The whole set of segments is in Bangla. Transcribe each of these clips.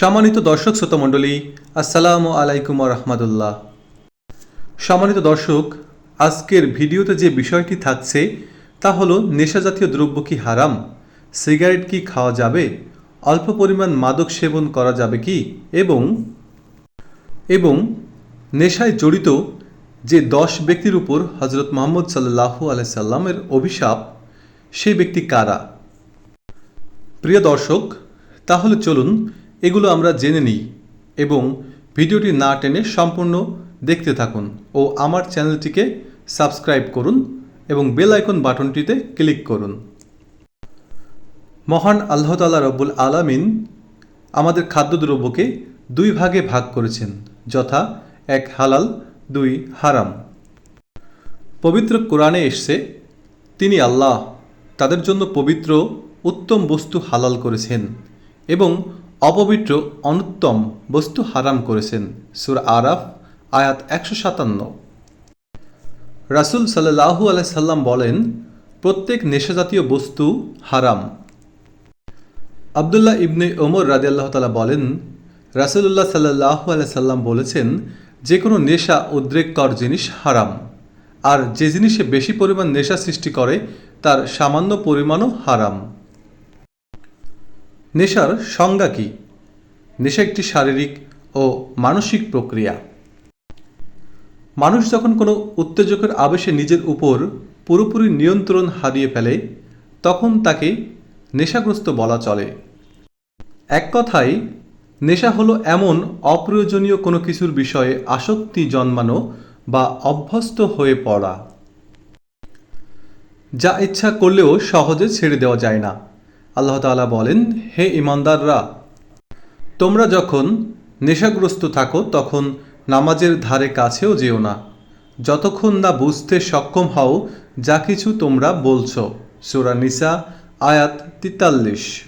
সম্মানিত দর্শক শ্রোতা মণ্ডলী, আসসালামু আলাইকুম রহমতুল্লাহ। সম্মানিত দর্শক, আজকের ভিডিওতে যে বিষয়টি থাকছে, তা হলো নেশাজাতীয় দ্রব্য কি হারাম, সিগারেট কি খাওয়া যাবে, অল্প পরিমাণ মাদক সেবন করা যাবে কি, এবং এবং নেশায় জড়িত যে দশ ব্যক্তির উপর হজরত মোহাম্মদ সাল্লাহু আলাইসাল্লামের অভিশাপ, সেই ব্যক্তি কারা? প্রিয় দর্শক, তাহলে চলুন এগুলো আমরা জেনে নিই এবং ভিডিওটি না টেনে সম্পূর্ণ দেখতে থাকুন ও আমার চ্যানেলটিকে সাবস্ক্রাইব করুন এবং বেল আইকন বাটনটিতে ক্লিক করুন। মহান আল্লাহ তালা রব্বুল আলামিন আমাদের খাদ্যদ্রব্যকে দুই ভাগে ভাগ করেছেন, যথা এক হালাল, দুই হারাম। পবিত্র কোরআনে এসছে, তিনি আল্লাহ, তাদের জন্য পবিত্র, উত্তম বস্তু হালাল করেছেন এবং অপবিত্র, অনুত্তম বস্তু হারাম করেছেন। সুর আরাফ, আয়াত একশো সাতান্ন। রাসুল সাল্লাহু আলাইসাল্লাম বলেন, প্রত্যেক নেশাজাতীয় বস্তু হারাম। আবদুল্লাহ ইবনে ওমর রাজি আল্লাহ তালা বলেন, রাসুলুল্লাহ সাল্লাহ আলাইসাল্লাম বলেছেন যে কোনো নেশা উদ্রেককর জিনিস হারাম। আর যে জিনিসে বেশি পরিমাণ নেশা সৃষ্টি করে, তার সামান্য পরিমাণও হারাম। নেশার সংজ্ঞা কী? নেশা একটি শারীরিক ও মানসিক প্রক্রিয়া। মানুষ যখন কোনো উত্তেজকের আবেশে নিজের উপর পুরোপুরি নিয়ন্ত্রণ হারিয়ে ফেলে, তখন তাকে নেশাগ্রস্ত বলা চলে। এক কথায়, নেশা হলো এমন অপ্রয়োজনীয় কোনো কিছুর বিষয়ে আসক্তি জন্মানো বা অভ্যস্ত হয়ে পড়া, যা ইচ্ছা করলেও সহজে ছেড়ে দেওয়া যায় না। আল্লাহ তাআলা বলেন, হে ইমানদাররা তোমরা যখন নেশাগ্রস্ত থাকো, তখন নামাজের ধারে কাছেও যেও না। যতক্ষণ না বুঝতে সক্ষম হও যা কিছু তোমরা বলছ। সুরা নিসা, আয়াত তিতাল্লিশ।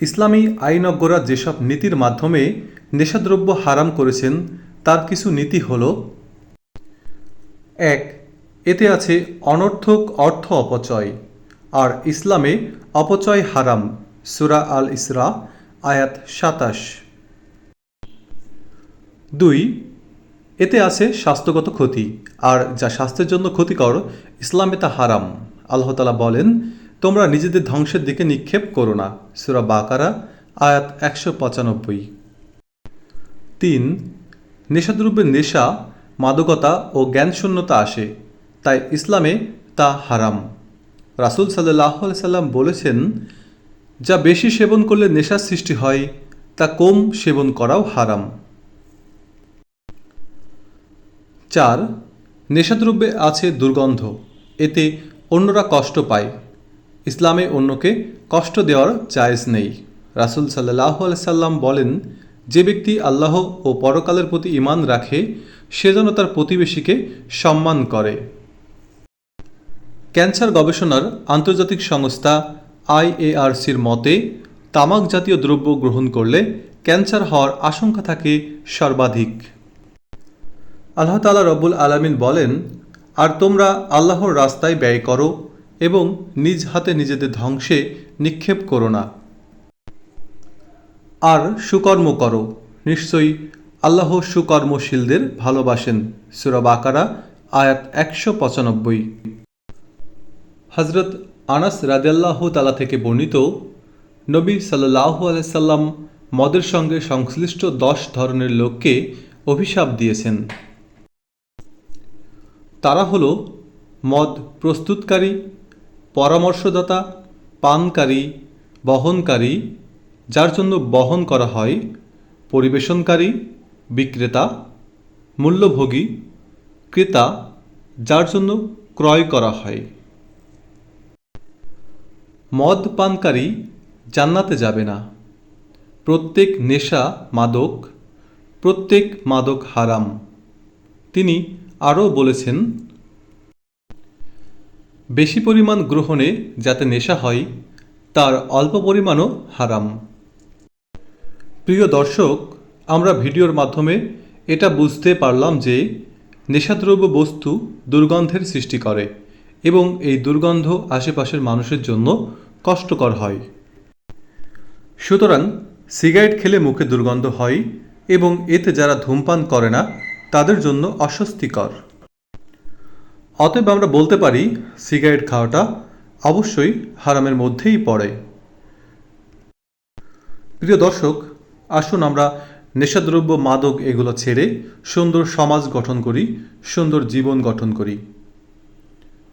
ইসলামী আইনজ্ঞরা যেসব নীতির মাধ্যমে নেশাদ্রব্য হারাম করেছেন, তার কিছু নীতি হল, এক, এতে আছে অনর্থক অর্থ অপচয়। আর ইসলামে অপচয় হারাম। সুরা আল ইসরা, আয়াত সাতাশ। দুই, এতে আছে স্বাস্থ্যগত ক্ষতি, আর যা স্বাস্থ্যের জন্য ক্ষতিকর, ইসলামে তা হারাম। আল্লাহ তালা বলেন, তোমরা নিজেদের ধ্বংসের দিকে নিক্ষেপ করো না। সুরা বাকারা, আয়াত একশো পঁচানব্বই। তিন নেশাদ্রব্যের নেশা, মাদকতা ও জ্ঞানশূন্যতা আসে, তাই ইসলামে তা হারাম। রাসুল সাল্লাহ সাল্লাম বলেছেন, যা বেশি সেবন করলে নেশার সৃষ্টি হয়, তা কম সেবন করাও হারাম। চার, নেশাদ্রব্যে আছে দুর্গন্ধ, এতে অন্যরা কষ্ট পায়। ইসলামে অন্যকে কষ্ট দেওয়ার জায়েজ নেই। রাসুল সাল্লাহ সাল্লাম বলেন, যে ব্যক্তি আল্লাহ ও পরকালের প্রতি ইমান রাখে, সে যেন তার প্রতিবেশীকে সম্মান করে। ক্যান্সার গবেষণার আন্তর্জাতিক সংস্থা আইএআরসির মতে, তামাক জাতীয় দ্রব্য গ্রহণ করলে ক্যান্সার হওয়ার আশঙ্কা থাকে সর্বাধিক। আল্লাহ তালা রব্বুল আলামিন বলেন, আর তোমরা আল্লাহর রাস্তায় ব্যয় করো এবং নিজ হাতে নিজেদের ধ্বংসে নিক্ষেপ করো না। আর সুকর্ম করো। নিশ্চয়ই আল্লাহ সুকর্মশীলদের ভালোবাসেন। সুরব আকারা আয়াত একশো পঁচানব্বই। হজরত আনাস রাদিয়াল্লাহ তালা থেকে বর্ণিত, নবী সাল্লাহ আলাইসাল্লাম মদের সঙ্গে সংশ্লিষ্ট দশ ধরনের লোককে অভিশাপ দিয়েছেন। তারা হল মদ প্রস্তুতকারী, পরামর্শদাতা, পানকারী, বহনকারী, যার জন্য বহন করা হয়, পরিবেশনকারী, বিক্রেতা, মূল্যভোগী, ক্রেতা, যার জন্য ক্রয় করা হয়। মদ পানকারী জান্নাতে যাবে না। প্রত্যেক নেশা মাদক, প্রত্যেক মাদক হারাম। তিনি আরও বলেছেন, বেশি পরিমাণ গ্রহণে যাতে নেশা হয়, তার অল্প পরিমাণও হারাম। প্রিয় দর্শক, আমরা ভিডিওর মাধ্যমে এটা বুঝতে পারলাম যে নেশাদ্রব্য বস্তু দুর্গন্ধের সৃষ্টি করে। এবং এই দুর্গন্ধ আশেপাশের মানুষের জন্য কষ্টকর হয়। সুতরাং সিগারেট খেলে মুখে দুর্গন্ধ হয় এবং এতে যারা ধূমপান করে না, তাদের জন্য অস্বস্তিকর। অতএব আমরা বলতে পারি, সিগারেট খাওয়াটা অবশ্যই হারামের মধ্যেই পড়ে। প্রিয় দর্শক, আসুন আমরা নেশাদ্রব্য, মাদক এগুলো ছেড়ে সুন্দর সমাজ গঠন করি, সুন্দর জীবন গঠন করি।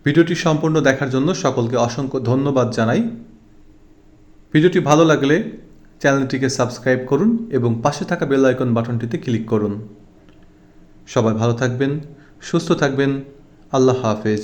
ভিডিওটি সম্পূর্ণ দেখার জন্য সকলকে অসংখ্য ধন্যবাদ জানাই। ভিডিওটি ভালো লাগলে চ্যানেলটিকে সাবস্ক্রাইব করুন এবং পাশে থাকা বেল আইকন বাটনটিতে ক্লিক করুন। সবাই ভালো থাকবেন, সুস্থ থাকবেন। আল্লাহ হাফেজ।